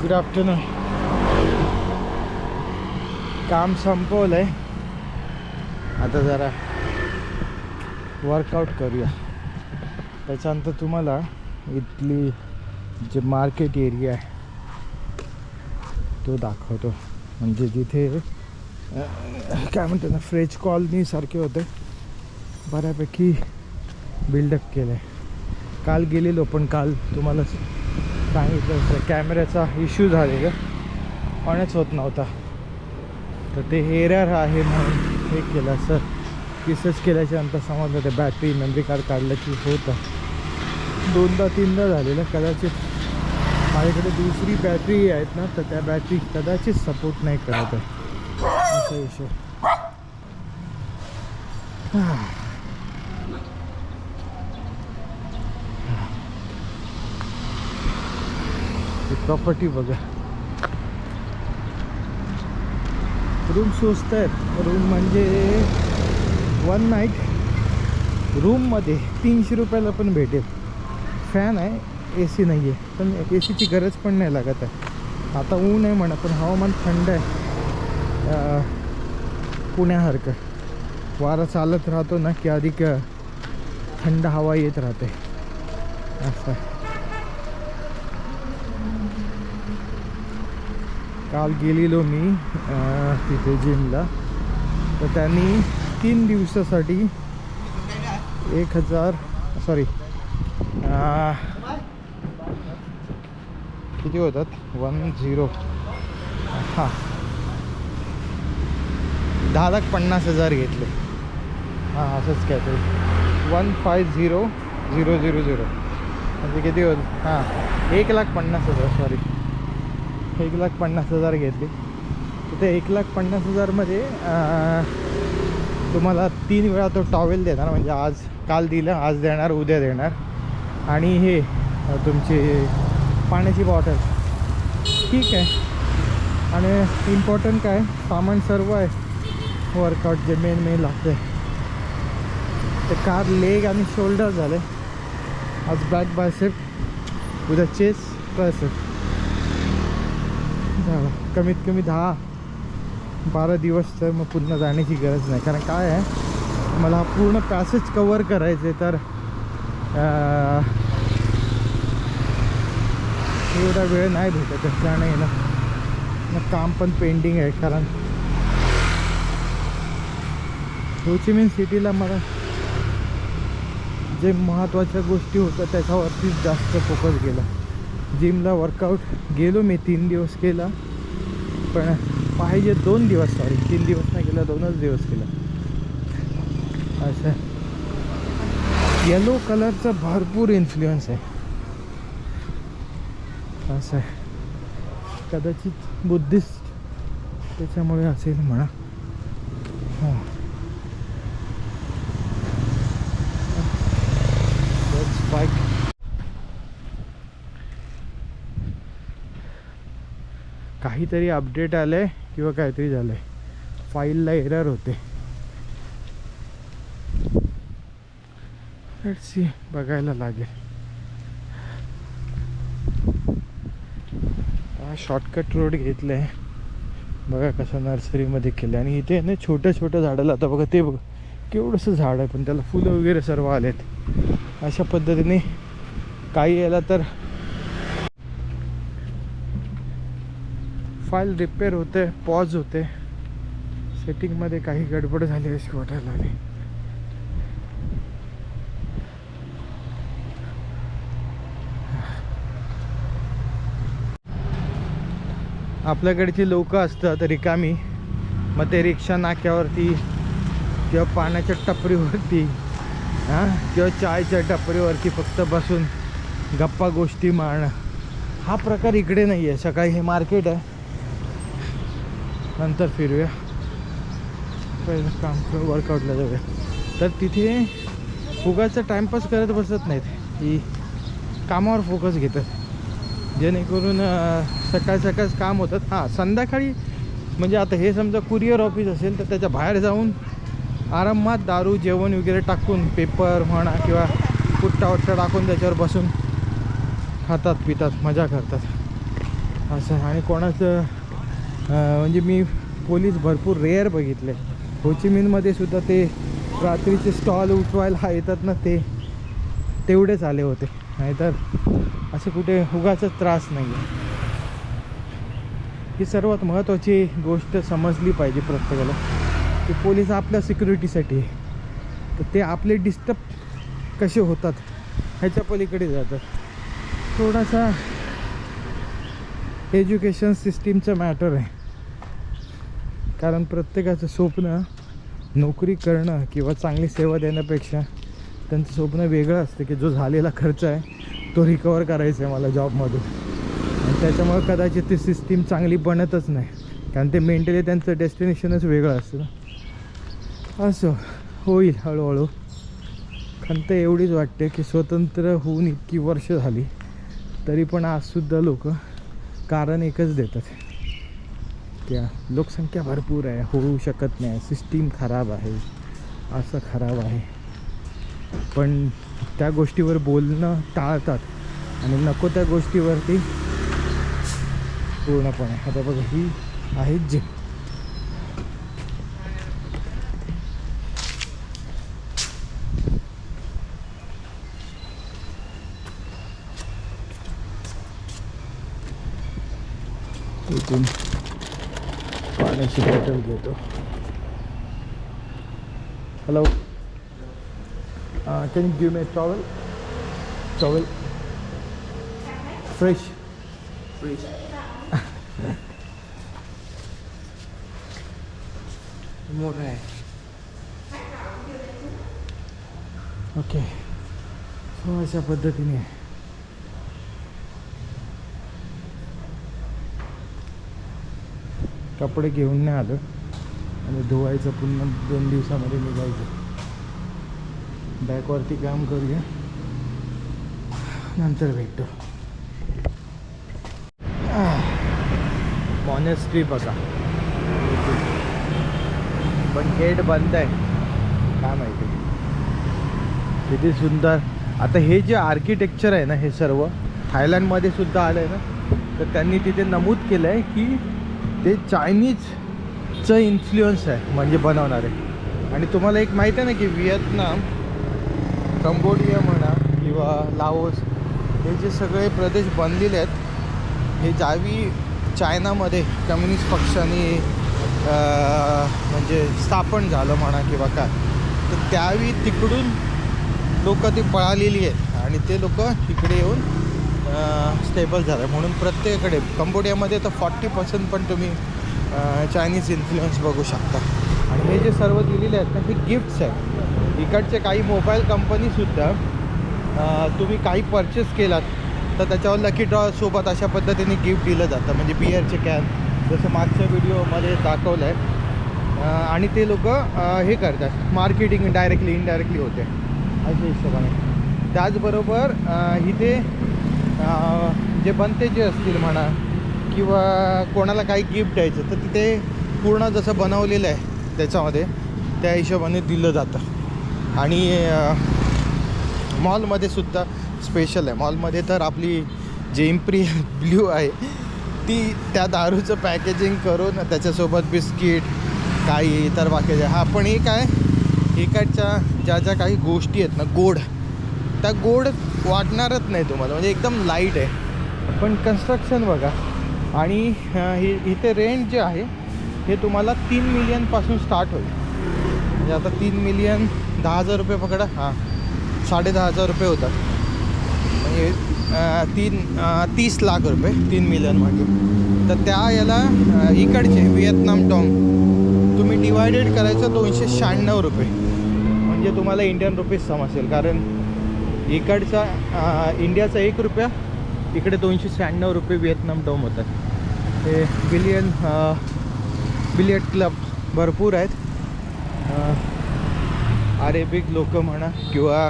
Good afternoon काम संपवलं आहे आता जरा वर्कआउट करूया. त्याच्यानंतर तुम्हाला इथली जे मार्केट एरिया आहे तो दाखवतो. म्हणजे जिथे काय म्हणतात ना फ्रेंच कॉलनीसारखे होते. बऱ्यापैकी बिल्डअप केलं आहे काल गेलेलो पण काल तुम्हाला सांगितलं होतं कॅमेऱ्याचा इश्यू झालेला. ऑनच होत नव्हता. तर ते एरर आहे म्हणून हे केलं सर रिसर्च केल्याच्यानंतर समजलं ते बॅटरी मेमरी कार्ड काढलं की होतं. दोनदा तीनदा झालेलं. कदाचित माझ्याकडे दुसरी बॅटरी आहेत ना तर त्या बॅटरी कदाचित सपोर्ट नाही करत आहे. असा विषय. प्रॉपर्टी बघा. रूम स्वस्त आहेत. रूम म्हणजे वन नाईट रूममध्ये तीनशे रुपयाला पण भेटेल. फॅन आहे ए सी नाही आहे पण ए सीची गरज पण नाही लागत आहे. आता ऊन आहे म्हणा पण हवामान थंड आहे. पुण्यासारखं. वारा चालत राहतो ना की अधिक थंड हवा येत राहते. असं काल गेलेलो मी तिथे जिमला. तर त्यांनी तीन दिवसासाठी एक हजार सॉरी किती होतात? One zero. हां. दहा लाख पन्नास हजार घेतले. हां असंच काय ते one five zero zero zero zero. म्हणजे किती होत? हां एक लाख पन्नास हजार सॉरी एक लाख पन्नास हजार घेतली. तिथे एक लाख पन्नास हजारमध्ये तुम्हाला तीन वेळा तो टॉवेल देणार म्हणजे आज काल दिलं आज देणार उद्या देणार. आणि हे तुमची पाण्याची बॉटल ठीक आहे. आणि इम्पॉर्टंट काय? सामान सर्व आहे. वर्कआउट जे मेन मेन लागते ते कार लेग आणि शोल्डर झाले. आज बॅक बायसेप उद्या चेस ट्रायसेप कमीत कमी दहा बारा दिवस तर मग पुन्हा जाण्याची गरज नाही. कारण काय आहे मला पूर्ण पॅसेज कवर करायचे तर एवढा वेळ नाही भेटत जाणं येणं. मग काम पण पेंडिंग आहे कारण होचिमिन सिटीला मला जे महत्त्वाच्या गोष्टी होत्या त्याच्यावरतीच जास्त फोकस गेला. जिमला वर्कआउट गेलो मी तीन दिवस केला. पण पाहिजे दोन दिवस सॉरी तीन दिवस नाही केला दोनच दिवस केला. असं. येलो कलरचा भरपूर इन्फ्लुएन्स आहे. असं. आहे कदाचित बुद्धिस्ट त्याच्यामुळे असेल म्हणा. हां. काहीतरी अपडेट आलं आहे किंवा काहीतरी झालं आहे फाईलला एरर होते. सी बघायला लागेल. हा शॉर्टकट रोड घेतलं आहे बघा कसं नर्सरीमध्ये केलं आणि इथे आहे ना छोट्या छोट्या झाडाला आता बघा ते बघा. केवढंसं झाड आहे पण त्याला फुलं वगैरे सर्व आलेत. अशा पद्धतीने काही याला तर फाईल रिपेअर होते पॉज होते. सेटिंगमध्ये काही गडबड झाली अशी वाटायला लागली. आपल्याकडची लोक असतात रिकामी. मग ते रिक्षा नाक्यावरती किंवा पाण्याच्या टपरीवरती हां किंवा चायच्या टपरीवरती फक्त बसून गप्पा गोष्टी मारणं. हा प्रकार इकडे नाही आहे सकाळी हे मार्केट आहे. नंतर फिरूया पहिलं काम करू वर्कआउटला जाऊया. तर तिथे फुगाचा टाईमपास करत बसत नाहीत. की कामावर फोकस घेतात. जेणेकरून सकाळ सकाळच काम होतात. हां संध्याकाळी म्हणजे आता हे समजा कुरिअर ऑफिस असेल तर त्याच्या बाहेर जाऊन आरामात दारू जेवण वगैरे टाकून पेपर म्हणा किंवा पुट्टा वट्टा टाकून त्याच्यावर बसून खातात पितात मजा करतात. असं आणि कोणाचं म्हणजे मी पोलीस भरपूर रेअर बघितले. होचिमिनमध्ये सुद्धा ते रात्रीचे स्टॉल उठवायला येतात ना ते तेवढेच आले होते. नाहीतर असे कुठे उगाचा त्रास नाही आहे ही सर्वात महत्त्वाची गोष्ट समजली पाहिजे प्रत्येकाला की पोलीस आपल्या सिक्युरिटीसाठी आहे. तर ते आपले डिस्टर्ब कसे होतात ह्याच्या पलीकडे जातात. थोडासा एज्युकेशन सिस्टीमचं मॅटर आहे. कारण प्रत्येकाचं स्वप्न नोकरी करणं किंवा चांगली सेवा देण्यापेक्षा त्यांचं स्वप्न वेगळं असतं की जो झालेला खर्च आहे तो रिकवर करायचा आहे मला जॉबमधून आणि त्याच्यामुळे कदाचित ती सिस्टीम चांगली बनतच नाही. कारण ते मेंटली त्यांचं डेस्टिनेशनच वेगळं असतं असं होईल हळूहळू. खंत एवढीच वाटते की स्वतंत्र होऊन इतकी वर्ष झाली तरी पण आजसुद्धा लोक कारण एकच देतात. त्या लोकसंख्या भरपूर आहे होऊ शकत नाही. सिस्टीम खराब आहे. असं खराब आहे. पण त्या गोष्टीवर बोलणं टाळतात. आणि नको त्या गोष्टीवरती पूर्णपणे. आता बघा ही आहे जिम इथून पाण्याची बॉटल घेतो hello can you give me towel towel fresh मोठा आहे ओके सो अशा पद्धतीने कपडे घेऊन नाही आलं. आणि धुवायचं पुन्हा दोन दिवसामध्ये निघायचं. बॅकवरती काम करूया. नंतर भेटतो मॉनेस्ट्री बघा. पण गेट बंद आहे. काय माहिती. किती सुंदर. आता हे जे आर्किटेक्चर आहे ना हे सर्व थायलंडमध्ये सुद्धा आलं आहे ना तर त्यांनी तिथे नमूद केलं आहे की ते चायनीजचं इन्फ्लुअन्स आहे म्हणजे बनवणारे. आणि तुम्हाला एक माहीत आहे ना की व्हिएतनाम कंबोडिया म्हणा किंवा लाओस हे जे सगळे प्रदेश बनलेले आहेत हे जावी चायनामध्ये कम्युनिस्ट पक्षाने म्हणजे स्थापन झालं म्हणा किंवा काय तर त्यावेळी तिकडून लोक ती पळालेली आहेत. आणि ते लोक इकडे येऊन स्टेबल झालं म्हणून प्रत्येकडे कंबोडियामध्ये तर फॉर्टी पर्सेंट पण तुम्ही चायनीज इन्फ्लुएन्स बघू शकता. आणि हे जे सर्व दिलेले आहेत ना हे गिफ्ट्स आहेत. इकडचे काही मोबाईल कंपनीसुद्धा तुम्ही काही परचेस केलात तर त्याच्यावर लकी ड्रॉ सोबत अशा पद्धतीने गिफ्ट दिलं जातं. म्हणजे बिअरचे कॅन जसं मागच्या व्हिडिओमध्ये दाखवलं आहे आणि ते लोक हे करतात. मार्केटिंग डायरेक्टली इनडायरेक्टली होते. अशा हिशोबाने. त्याचबरोबर इथे जे बनते जे असतील म्हणा किंवा कोणाला काही गिफ्ट द्यायचं तर तिथे पूर्ण जसं बनवलेलं आहे त्याच्यामध्ये त्या हिशोबाने दिलं जातं. आणि मॉलमध्ये सुद्धा स्पेशल आहे. मॉलमध्ये तर आपली जे इम्प्री ब्ल्यू आहे ती त्या दारूचं पॅकेजिंग करून त्याच्यासोबत बिस्किट काही इतर बाकीचे. हा पण एक आहे इकडच्या ज्या ज्या काही गोष्टी आहेत ना गोड त्या गोड वाटणारच नाही तुम्हाला म्हणजे एकदम लाइट आहे. पण कन्स्ट्रक्शन बघा. आणि हे इथे रेंट जे आहे हे तुम्हाला तीन मिलियनपासून स्टार्ट होईल. म्हणजे आता तीन मिलियन दहा हजार रुपये पकडा. हां साडे दहा हजार रुपये होतात. म्हणजे तीन तीस लाख रुपये तीन मिलियन म्हणजे. तर त्या याला इकडचे व्हिएतनाम टॉंग. तुम्ही डिवायडेड करायचं दोनशे शहाण्णव रुपये. म्हणजे तुम्हाला इंडियन रुपीज समजेल कारण इकडचा इंडियाचा एक रुपया इकडे दोनशे शहाण्णव रुपये व्हिएतनाम डॉम होतात. ते बिलियन बिलियट क्लब भरपूर आहेत. अरेबिक लोक म्हणा किंवा